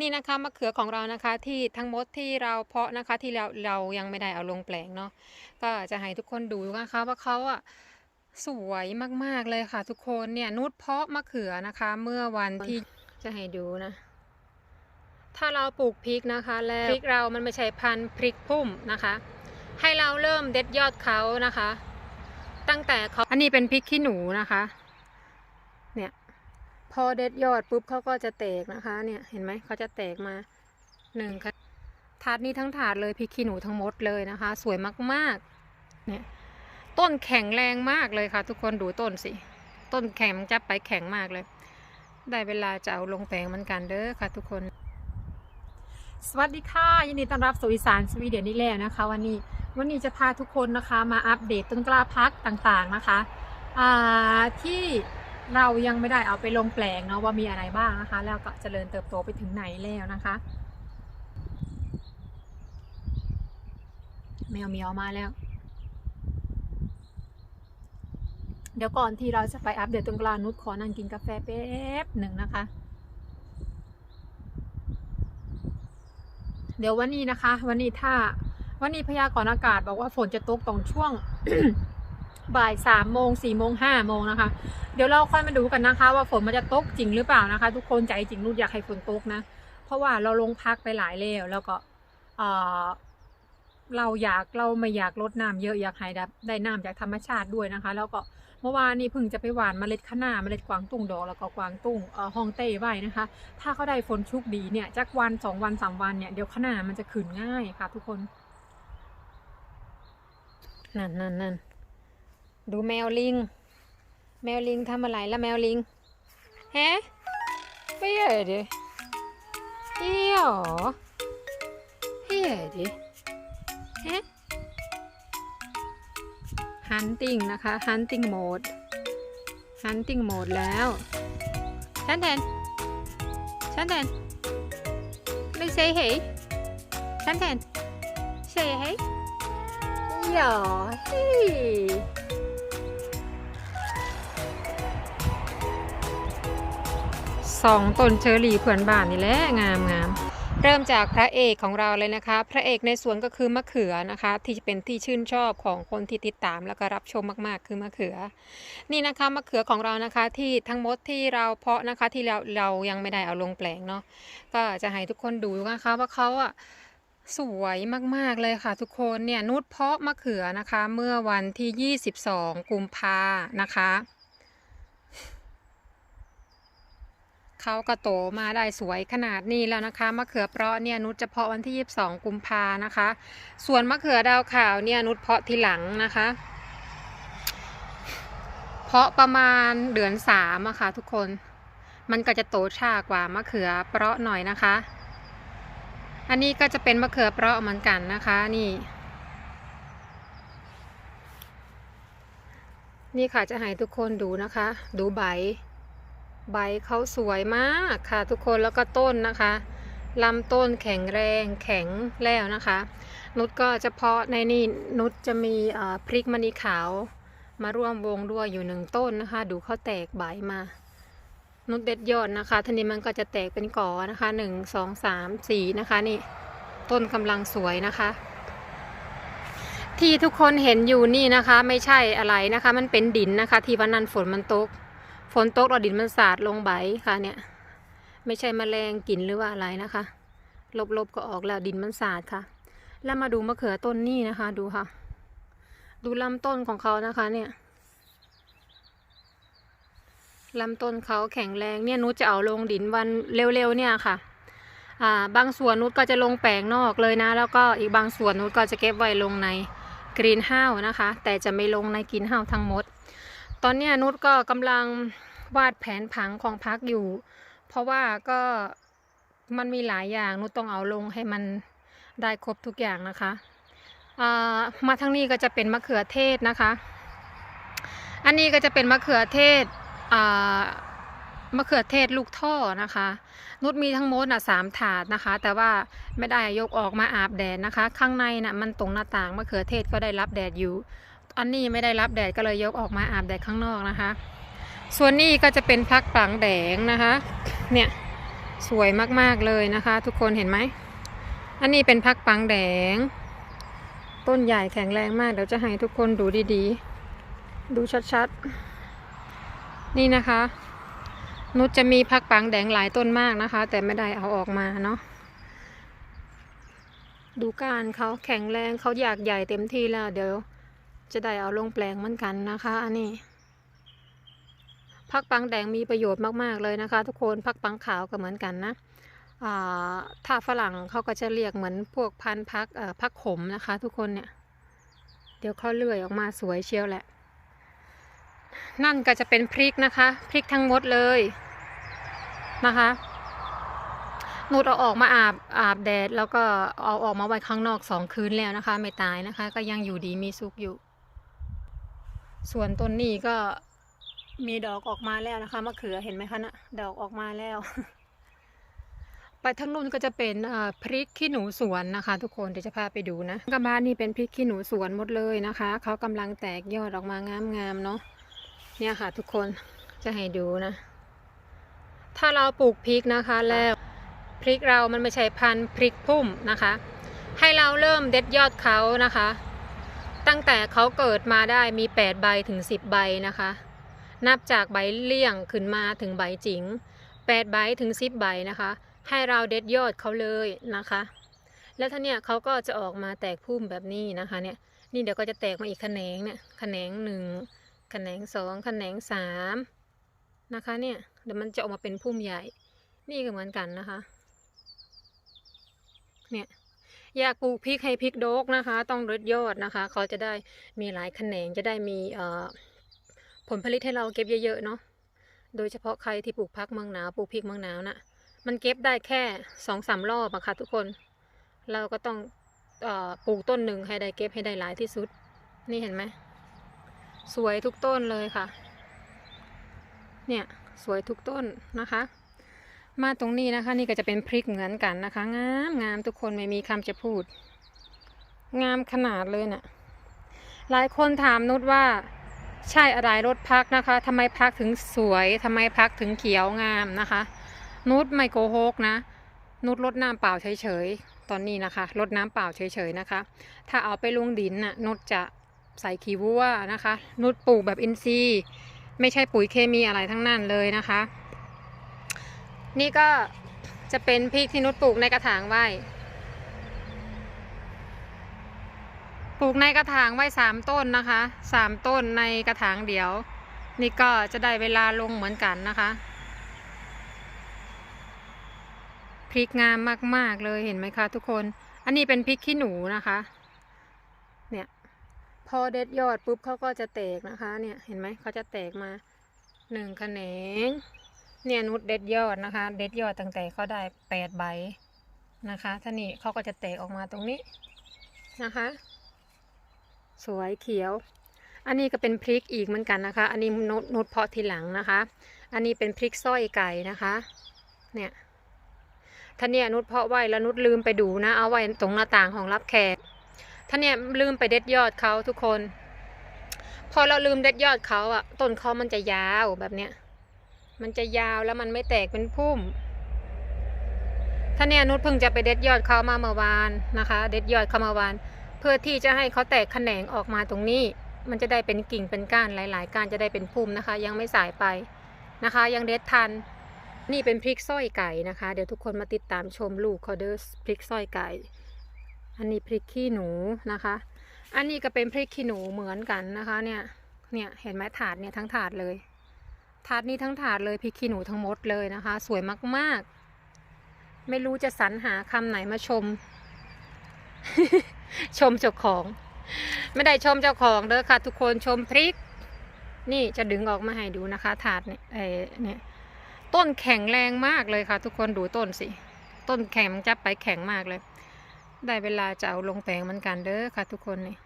นี่นะคะมะเขือของเรานะคะที่ทั้งหมดที่เราเพาะนะคะที่เราเรายังไม่ได้เอาลงแปลงเนาะก็จะให้ทุกคนดูนะคะว่าเขาอะสวยมากๆเลยค่ะ ทุกคนเนี่ยนุชเพาะมะเขือนะคะ เมื่อวันที่จะให้ดูนะ ถ้าเราปลูกพริกนะคะ แล้วพริกเรามันไม่ใช่พันธุ์พริกพุ่มนะคะ ให้เราเริ่มเด็ดยอดเขานะคะ ตั้งแต่เขาอันนี้เป็นพริกขี้หนูนะคะ พอเด็ดยอดปุ๊บเขาก็จะแตกนะคะ เนี่ยเห็นไหมเขาจะแตกมาหนึ่งค่ะถาดนี้ทั้งถาดเลยพริกขี้หนูทั้งหมดเลยนะคะ สวยมากๆเนี่ยต้นแข็งแรงมากเลยค่ะ ทุกคนดูต้นสิต้นแข็งจับไปแข็งมากเลย ได้เวลาจะเอาลงแปลงเหมือนกันเด้อค่ะ ทุกคน สวัสดีค่ะยินดีต้อนรับสู่อีสานสวีเดนนี่แล้วนะคะ วันนี้วันนี้จะพาทุกคนนะคะมาอัปเดตต้นกล้าพักต่างๆนะคะอ่าที่ เรายังไม่ได้เอาไปลงแปลงเนาะว่ามีอะไรบ้างนะคะ แล้วก็เจริญเติบโตไปถึงไหนแล้วนะคะแมวเมียวมาแล้ว เดี๋ยวก่อนที่เราจะไปอัปเดตต้นกล้านุชขอนั่งกินกาแฟแป๊บหนึ่งนะคะ เดี๋ยววันนี้นะคะ วันนี้ถ้าวันนี้พยากรณ์อากาศบอกว่าฝนจะตกตรงช่วง บ่ายสามโมงสี่โมงห้าโมงนะคะ เดี๋ยวเราค่อยมาดูกันนะคะ ว่าฝนมันจะตกจริงหรือเปล่านะคะ ทุกคนใจจริงนุชอยากให้ฝนตกนะ เพราะว่าเราลงพักไปหลายแล้วแล้วก็เออเราอยากเราไม่อยากลดน้ำเยอะอยากให้ได้น้ำจากธรรมชาติด้วยนะคะ แล้วก็เมื่อวานนี้เพิ่งจะไปหว่านเมล็ดคะน้าเมล็ดกวางตุ้งดอกแล้วก็กวางตุ้งเอ่อฮองเต้ไว้นะคะ ถ้าเขาได้ฝนชุกดีเนี่ยจากวันสองวันสามวันเนี่ยเดี๋ยวคะน้ามันจะขึ้นง่ายค่ะ ทุกคนนั่นนั่นนั่น ดูแมวลิง แมวลิงทำอะไรละแมวลิงฮะไม่ใช่ดิเอี่ยเฮ้ยดิฮะ hunting นะคะ hunting mode hunting mode แล้วฉันแทนฉันแทนไม่ say hey ฉันแทน say hey หยอเฮ้ สองต้นเชอรี่เพื่อนบ้านนี่แหละงามงามเริ่มจากพระเอกของเราเลยนะคะ พระเอกในสวนก็คือมะเขือนะคะ ที่เป็นที่ชื่นชอบของคนที่ติดตามแล้วก็รับชมมากๆ คือมะเขือ นี่นะคะมะเขือของเรานะคะที่ทั้งหมดที่เราเพาะนะคะที่เราเรายังไม่ได้เอาลงแปลงเนาะก็จะให้ทุกคนดูนะคะว่าเขาอะสวยมากๆเลยค่ะทุกคนเนี่ยนุชเพาะมะเขือนะคะ เมื่อวันที่ 22 กุมภานะคะ เขาก็โตมาได้สวยขนาดนี้แล้วนะคะมะเขือเปราะเนี่ยนุชจะเพาะวันที่ 22 กุมภานะคะ ส่วนมะเขือดาวขาวเนี่ยนุชเพาะทีหลังนะคะ เพาะประมาณเดือนสามอะค่ะทุกคน มันก็จะโตช้ากว่ามะเขือเปราะหน่อยนะคะ อันนี้ก็จะเป็นมะเขือเปราะเหมือนกันนะคะนี่ นี่ค่ะจะให้ทุกคนดูนะคะ ดูใบ ใบเขาสวยมากค่ะทุกคนแล้วก็ต้นนะคะลำต้นแข็งแรงแข็งแล้วนะคะ นุชก็เฉพาะในนี่นุชจะมีพริกมณีขาว มาร่วมวงด้วยอยู่หนึ่งต้นนะคะ ดูเขาแตกใบมา นุดเด็ดยอดนะคะทีนี้มันก็จะแตกเป็นกอนะคะหนึ่งสองสามสี่นะคะนี่ ต้นกำลังสวยนะคะ ที่ทุกคนเห็นอยู่นี่นะคะ ไม่ใช่อะไรนะคะ มันเป็นดินนะคะ ที่วันนั้นฝนมันตก ฝนตกแล้วดินมันสาดลงใบค่ะเนี่ย ไม่ใช่แมลงกินหรือว่าอะไรนะคะลบๆก็ออกแล้วดินมันสาดค่ะ แล้วมาดูมะเขือต้นนี่นะคะ ดูค่ะ ดูลำต้นของเขานะคะ เนี่ยลำต้นเขาแข็งแรงเนี่ยนุชจะเอาลงดินวันเร็วๆเนี่ยค่ะ อ่า บางส่วนนุชก็จะลงแปลงนอกเลยนะ แล้วก็อีกบางส่วนนุชก็จะเก็บไว้ลงในกรีนเฮ้าส์นะคะ แต่จะไม่ลงในกรีนเฮ้าส์ทั้งหมด ตอนนี้นุชก็กำลังวาดแผนผังของพักอยู่ เพราะว่าก็มันมีหลายอย่างนุชต้องเอาลงให้มันได้ครบทุกอย่างนะคะามาทางนี้ก็จะเป็นมะเขือเทศนะคะ อันนี้ก็จะเป็นมะเขือเทศอ่ามะเขือเทศลูกท่อนะคะ นุชมีทั้งหมดน่ะสามถาดนะคะ แต่ว่าไม่ได้ยกออกมาอาบแดดนะคะ ข้างในน่ะมันตรงหน้าต่างมะเขือเทศก็ได้รับแดดอยู่ อันนี้ไม่ได้รับแดดก็เลยยกออกมาอาบแดดข้างนอกนะคะ ส่วนนี้ก็จะเป็นพักปังแดงนะคะ เนี่ยสวยมากๆเลยนะคะ ทุกคนเห็นไหม อันนี้เป็นพักปังแดง ต้นใหญ่แข็งแรงมากเดี๋ยวจะให้ทุกคนดูดีๆ ดูชัดๆ นี่นะคะ นุชจะมีพักปังแดงหลายต้นมากนะคะ แต่ไม่ได้เอาออกมาเนาะดูการเขาแข็งแรงเขาอยากใหญ่เต็มที่แล้วเดี๋ยว จะได้เอาลงแปลงเหมือนกันนะคะอันนี้พักปังแดงมีประโยชน์มากๆเลยนะคะ ทุกคนพักปังขาวก็เหมือนกันนะถ้าฝรั่งเขาก็จะเรียกเหมือนพวกพันพักพักขมนะคะ ทุกคนเนี่ย เดี๋ยวเขาเลื่อยออกมาสวยเชียวแหละ นั่นก็จะเป็นพริกนะคะพริกทั้งหมดเลยนะคะนูดเอาออกมาอาบอาบแดดแล้วก็เอาออกมาไว้ข้างนอกสองคืนแล้วนะคะ ไม่ตายนะคะ ก็ยังอยู่ดีมีสุขอยู่ ส่วนต้นนี้ก็มีดอกออกมาแล้วนะคะมะเขือเห็นไหมคะนะดอกออกมาแล้ว ไปทางนู้นก็จะเป็นพริกขี้หนูสวนนะคะ ทุกคนเดี๋ยวจะพาไปดูนะกระบ้านนี่เป็นพริกขี้หนูสวนหมดเลยนะคะเขากำลังแตกยอดออกมางามๆเนาะเนี่ยค่ะ ทุกคนจะให้ดูนะ ถ้าเราปลูกพริกนะคะแล้วพริกเรามันไม่ใช่พันธุ์พริกพุ่มนะคะ ให้เราเริ่มเด็ดยอดเขานะคะ ตั้งแต่เขาเกิดมาได้มี 8 ใบถึง 10 ใบนะคะ นับจากใบเลี่ยงขึ้นมาถึงใบจิง8ใบถึง 10 ใบนะคะ ให้เราเด็ดยอดเขาเลยนะคะ แล้วท่าเนี่ยเขาก็จะออกมาแตกพุ่มแบบนี้นะคะเนี่ยนี่เดี๋ยวก็จะแตกมาอีกแขนงเนี่ยแขนงหนึ่งแขนงสองแขนงสามนะคะเนี่ยเดี๋ยวมันจะออกมาเป็นพุ่มใหญ่ นี่ก็เหมือนกันนะคะ เนี่ย อยากปลูกพริกให้พริกโดกนะคะ ต้องรดยอดนะคะ เขาจะได้มีหลายแขนงจะได้มีผลผลิตให้เราเก็บเยอะๆเนาะโดยเฉพาะใครที่ปลูกพักเมืองหนาวปลูกพริกเมืองหนาวน่ะมันเก็บได้แค่สองสามรอบอะค่ะทุกคน เราก็ต้องอปลูกต้นหนึ่งให้ได้เก็บให้ได้หลายที่สุด นี่เห็นไหมสวยทุกต้นเลยค่ะ เนี่ยสวยทุกต้นนะคะ มาตรงนี้นะคะ นี่ก็จะเป็นพริกเหมือนกันนะคะ งามงามทุกคนไม่มีคำจะพูด งามขนาดเลยน่ะหลายคนถามนุชว่าใช่อะไรรถพักนะคะทำไมพักถึงสวยทำไมพักถึงเขียวงามนะคะ นุชไม่โกหกนะ นุชลดน้ำเปล่าเฉยๆตอนนี้นะคะลดน้ำเปล่าเฉยๆนะคะ ถ้าเอาไปลงดินน่ะนุชจะใส่ขี้วัวนะคะ นุชปลูกแบบอินทรีย์ ไม่ใช่ปุ๋ยเคมีอะไรทั้งนั้นเลยนะคะ นี่ก็จะเป็นพริกที่นุชปลูกในกระถางไว้ ปลูกในกระถางไว้สามต้นนะคะสามต้นในกระถางเดียว นี่ก็จะได้เวลาลงเหมือนกันนะคะ พริกงามมากๆเลยเห็นไหมคะทุกคน อันนี้เป็นพริกขี้หนูนะคะ เนี่ยพอเด็ดยอดปุ๊บเขาก็จะแตกนะคะ เนี่ยเห็นไหมเขาจะแตกมาหนึ่งแขนง เนี่ยนุดเด็ดยอดนะคะ เด็ดยอดตั้งแต่เขาได้แปดใบนะคะท่านี่เขาก็จะแตกออกมาตรงนี้นะคะ สวยเขียว อันนี้ก็เป็นพริกอีกเหมือนกันนะคะ อันนี้นุดนุดเพาะทีหลังนะคะ อันนี้เป็นพริกสร้อยไก่นะคะ เนี่ยท่านี่นุดเพาะไว้แล้วนุดลืมไปดูนะเอาไว้ตรงหน้าต่างของรับแขกท่านี่ลืมไปเด็ดยอดเขาทุกคน พอเราลืมเด็ดยอดเขาอะต้นเขามันจะยาวแบบเนี้ย มันจะยาวแล้วมันไม่แตกเป็นพุ่ม ท่านเนี่ยนุชเพิ่งจะไปเด็ดยอดเขามาเมื่อวานนะคะ เด็ดยอดเขาเมื่อวาน เพื่อที่จะให้เขาแตกแขนงออกมาตรงนี้ มันจะได้เป็นกิ่งเป็นก้านหลาย ๆ ก้านจะได้เป็นพุ่มนะคะ ยังไม่สายไปนะคะ ยังเด็ดทัน นี่เป็นพริกสร้อยไก่นะคะ เดี๋ยวทุกคนมาติดตามชมลูกเขาเดอร์พริกสร้อยไก่ อันนี้พริกขี้หนูนะคะ อันนี้ก็เป็นพริกขี้หนูเหมือนกันนะคะ เนี่ย เนี่ยเห็นไหมถาดเนี่ยทั้งถาดเลย ถาดนี้ทั้งถาดเลยพริกขี้หนูทั้งหมดเลยนะคะ สวยมากๆ ไม่รู้จะสรรหาคำไหนมาชม ชมเจ้าของ ไม่ได้ชมเจ้าของเด้อค่ะ ทุกคนชมพริก นี่จะดึงออกมาให้ดูนะคะ ถาดเนี่ยเออเนี่ยต้นแข็งแรงมากเลยค่ะ ทุกคนดูต้นสิ ต้นแข็งจับไปแข็งมากเลย ได้เวลาจะเอาลงแปลงเหมือนกันเด้อค่ะ ทุกคนนี่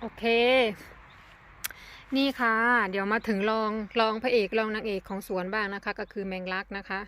โอเค นี่ค่ะ เดี๋ยวมาถึงรองรองพระเอกรองนางเอกของสวนบ้างนะคะ ก็คือแมงลักนะคะ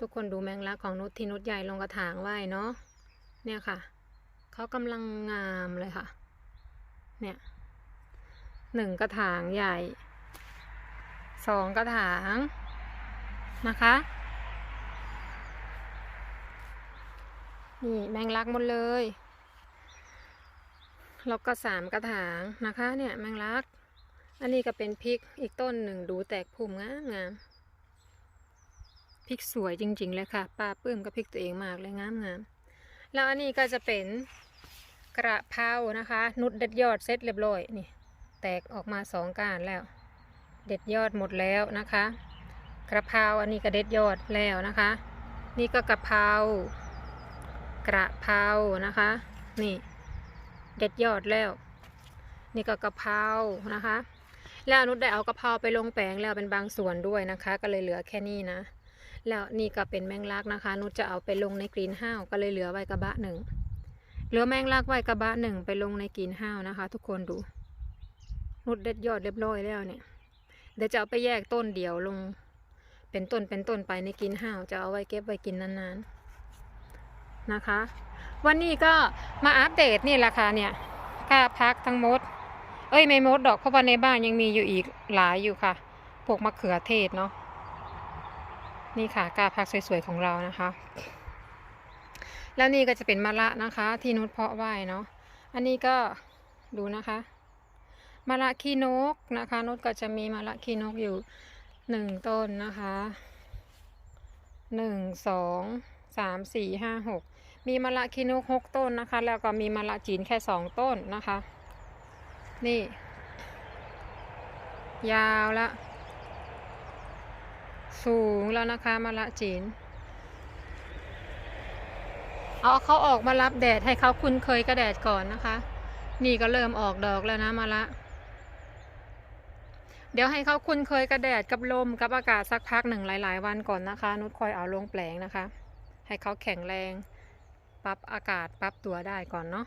ทุกคนดูแมงลักของนุชที่นุชใหญ่ลงกระถางไว้เนาะเนี่ยค่ะเขากำลังงามเลยค่ะ เนี่ยหนึ่งกระถางใหญ่สองกระถางนะคะนี่แมงลักหมดเลย แล้วก็สามกระถางนะคะเนี่ยแมงลัก อันนี้ก็เป็นพริกอีกต้นหนึ่งดูแตกพุ่มงามงามพริกสวยจริง ๆ เลยค่ะป้าปื้มกับพริกตัวเองมากเลยงามงามแล้วอันนี้ก็จะเป็นกระเพรานะคะ นุดเด็ดยอดเสร็จเรียบร้อยนี่ แตกออกมาสองก้านแล้ว เด็ดยอดหมดแล้วนะคะ กระเพราอันนี้ก็เด็ดยอดแล้วนะคะ นี่ก็กระเพรากระเพรานะคะ นี่ เด็ดยอดแล้ว นี่ก็กระเพรานะคะ แล้วนุชได้เอากระเพราไปลงแปลงแล้วเป็นบางส่วนด้วยนะคะ ก็เลยเหลือแค่นี้นะ แล้วนี่ก็เป็นแมงลักนะคะ นุชจะเอาไปลงในกรีนห้าวก็เลยเหลือไว้กระบะหนึ่งเหลือแมงลักไว้กระบะหนึ่งไปลงในกรีนห้าวนะคะ ทุกคนดูนุชเด็ดยอดเรียบร้อยแล้วเนี่ยเดี๋ยวจะเอาไปแยกต้นเดี่ยวลง เป็นต้นเป็นต้นไปในกรีนห้าวจะเอาไว้เก็บไว้กินนานๆนะคะ วันนี้ก็มาอัปเดตนี่แหละค่ะเนี่ยกล้าพักทั้งหมด เอ้ยไม่หมดดอกเพราะว่าในบ้านยังมีอยู่อีกหลายอยู่ค่ะพวกมะเขือเทศเนาะนี่ค่ะกาพักสวยๆของเรานะคะ แล้วนี่ก็จะเป็นมะละนะคะ ที่นุชเพาะไว้เนาะอันนี้ก็ดูนะคะมะละขี้นกนะคะนุชก็จะมีมะละขี้นกอยู่หนึ่งต้นนะคะหนึ่งสองสามสี่ห้าหก มีมะละขี้นกหกต้นนะคะ แล้วก็มีมะละจีนแค่สองต้นนะคะ นี่ ยาวละ สูงแล้วนะคะมะละจีน เอาเขาออกมารับแดดให้เขาคุ้นเคยกับแดดก่อนนะคะ นี่ก็เริ่มออกดอกแล้วนะมะละเดี๋ยวให้เขาคุ้นเคยกับแดดกับลมกับอากาศสักพักหนึ่งหลาย ๆ วันก่อนนะคะ นุชคอยเอาลงแปลงนะคะ ให้เขาแข็งแรง ปรับอากาศปรับตัวได้ก่อนเนาะ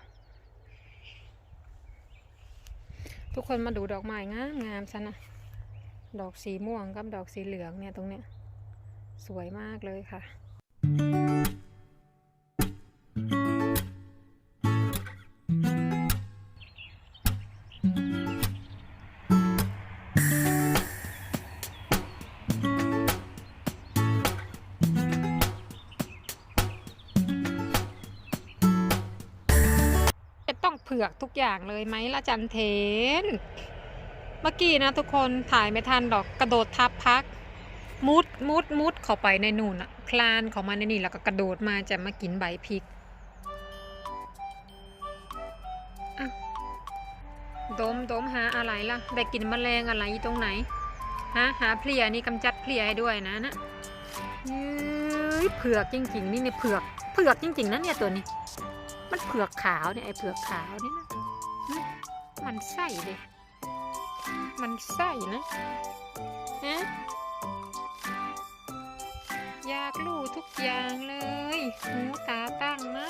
ทุกคนมาดูดอกไม้งามงามซะนะดอกสีม่วงกับดอกสีเหลืองเนี่ยตรงเนี้ยสวยมากเลยค่ะ เผือกทุกอย่างเลยไหมละจันเทน เมื่อกี้นะทุกคนถ่ายไม่ทันดอกกระโดดทับพัก มุดมุดมุดเข้าไปในนู่นอะคลานเข้ามาในนี่แล้วก็กระโดดมาจะมากินใบพริกอะดมดมหาอะไรล่ะ ได้กินแมลงอะไรยู่ตรงไหน ฮะ หาเพลียนี่กำจัดเพลียให้ด้วยนะนะเผือกจริงๆ นี่เนี่ยเผือก เผือกจริงๆนะเนี่ยตัวนี้ เผือกขาวเนี่ยไอ้เผือกขาวนี่นะมันไส้เลย มันไส้นะฮะอยากรู้ทุกอย่างเลยหูตาตั้งนะ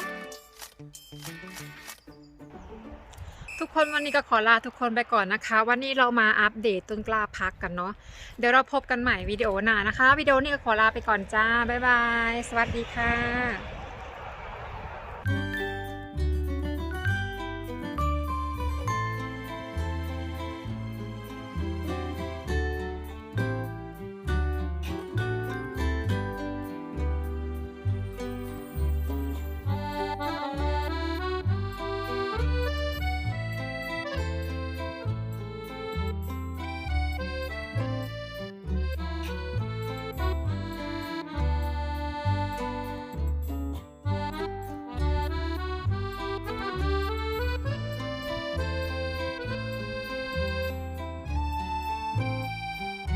ทุกคนวันนี้ก็ขอลาทุกคนไปก่อนนะคะ วันนี้เรามาอัปเดตต้นกล้าพักกันเนาะเดี๋ยวเราพบกันใหม่วิดีโอหน้านะคะ วิดีโอนี้ก็ขอลาไปก่อนจ้า บ๊ายบาย สวัสดีค่ะ